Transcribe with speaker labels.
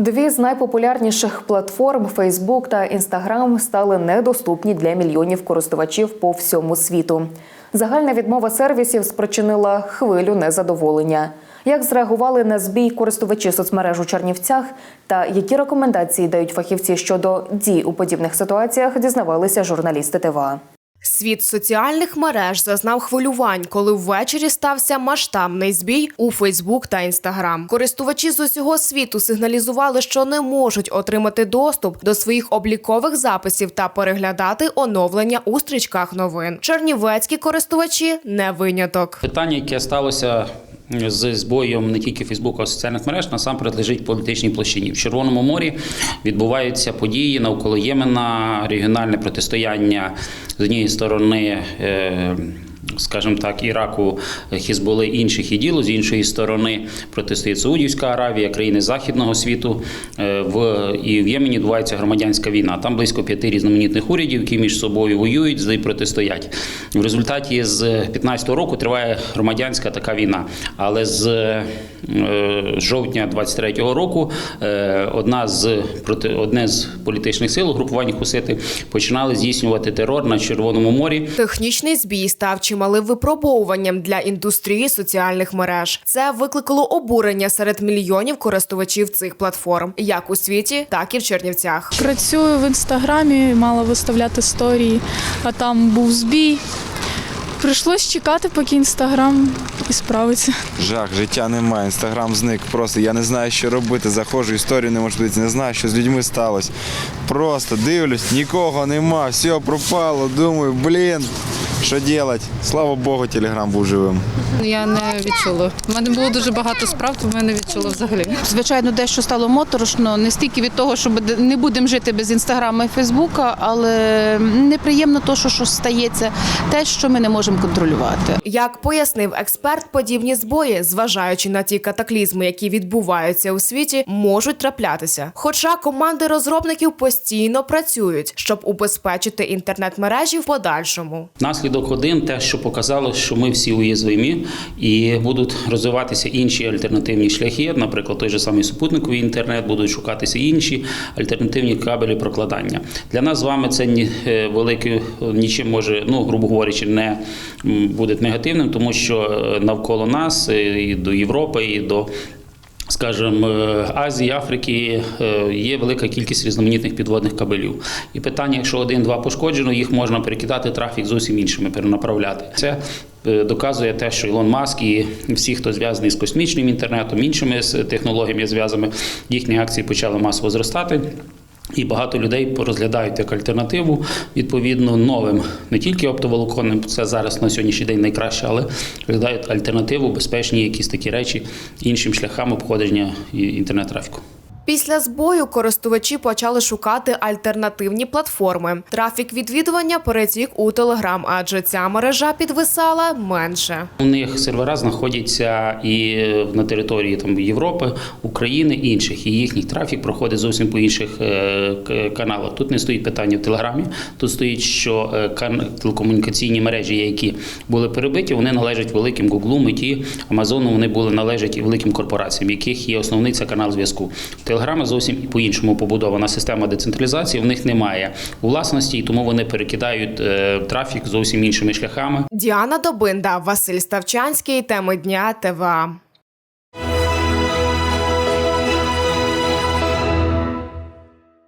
Speaker 1: Дві з найпопулярніших платформ Facebook та Instagram стали недоступні для мільйонів користувачів по всьому світу. Загальна відмова сервісів спричинила хвилю незадоволення. Як зреагували на збій користувачі соцмереж у Чернівцях та які рекомендації дають фахівці щодо дій у подібних ситуаціях, дізнавалися журналісти ТВА.
Speaker 2: Світ соціальних мереж зазнав хвилювань, коли ввечері стався масштабний збій у Фейсбук та Інстаграм. Користувачі з усього світу сигналізували, що не можуть отримати доступ до своїх облікових записів та переглядати оновлення у стрічках новин. Чернівецькі користувачі не виняток.
Speaker 3: Питання, яке сталося з збоєм не тільки Фейсбуку, а соціальних мереж, насамперед лежить в політичній площині. В Червоному морі відбуваються події навколо Ємена, регіональне протистояння з однієї сторони. Скажімо так, Іраку, Хізболи інших іділ, з іншої сторони протистоїть Саудівська Аравія, країни західного світу. Е, В і в Ємені відбувається громадянська війна. Там близько п'яти різноманітних урядів, які між собою воюють і протистоять. В результаті з 15-го року триває громадянська така війна. Але з е, жовтня 23-го року е, одна з проти одне з політичних сил угрупування Хусити починали здійснювати терор на Червоному морі.
Speaker 2: Технічний збій став чималим випробовуванням для індустрії соціальних мереж. Це викликало обурення серед мільйонів користувачів цих платформ, як у світі, так і в Чернівцях.
Speaker 4: Працюю в інстаграмі, мала виставляти сторії, а там був збій. Прийшлось чекати, поки інстаграм і справиться.
Speaker 5: Жах, життя немає. Інстаграм зник. Просто я не знаю, що робити. Заходжу, історію не можу дивитися, не знаю, що з людьми сталося. Просто дивлюсь, нікого нема, все пропало. Думаю, блін, що робити? Слава Богу, телеграм був живим.
Speaker 6: Я не відчула. У мене було дуже багато справ, тому я не відчула взагалі.
Speaker 7: Звичайно, дещо стало моторошно, не стільки від того, що не будемо жити без інстаграма і Фейсбука, але неприємно то, що щось стається, те, що ми не можемо контролювати.
Speaker 2: Як пояснив експерт, подібні збої, зважаючи на ті катаклізми, які відбуваються у світі, можуть траплятися. Хоча команди розробників постійно працюють, щоб убезпечити інтернет-мережі в подальшому.
Speaker 3: Наслідок один те, що показало, що ми всі уязвимі і будуть розвиватися інші альтернативні шляхи, наприклад, той же самий супутниковий інтернет, будуть шукатися інші альтернативні кабелі прокладання. Для нас з вами це ні е, велике нічим може, ну грубо говорячи, не буде негативним, тому що е, навколо нас е, і до Європи, і до Скажімо, е, Азії, Африки е, є велика кількість різноманітних підводних кабелів. І питання, якщо один-два пошкоджено, їх можна перекидати трафік зовсім іншими, перенаправляти. Це доказує те, що Ілон Маск і всі, хто зв'язаний з космічним інтернетом, іншими технологіями зв'язаними, їхні акції почали масово зростати. І багато людей розглядають як альтернативу відповідно новим, не тільки оптоволоконним, це зараз на сьогоднішній день найкраще, але розглядають альтернативу, безпечні якісь такі речі іншим шляхам обходження інтернет-трафіку.
Speaker 2: Після збою користувачі почали шукати альтернативні платформи. Трафік відвідування перетік у Телеграм, адже ця мережа підвисала менше.
Speaker 3: У них сервера знаходяться і на території там Європи, України інших, і їхній трафік проходить зовсім по інших е, каналах. Тут не стоїть питання в Телеграмі. Тут стоїть, що е, телекомунікаційні мережі, які були перебиті, вони належать великим Гуглу, Меті, Амазону. Вони були належать і великим корпораціям, яких є основний це канал зв'язку. Телеграма зовсім по-іншому побудована система децентралізації. В них немає власності, і тому вони перекидають е, трафік зовсім іншими шляхами.
Speaker 2: Діана Добинда, Василь Ставчанський. Теми дня ТВА.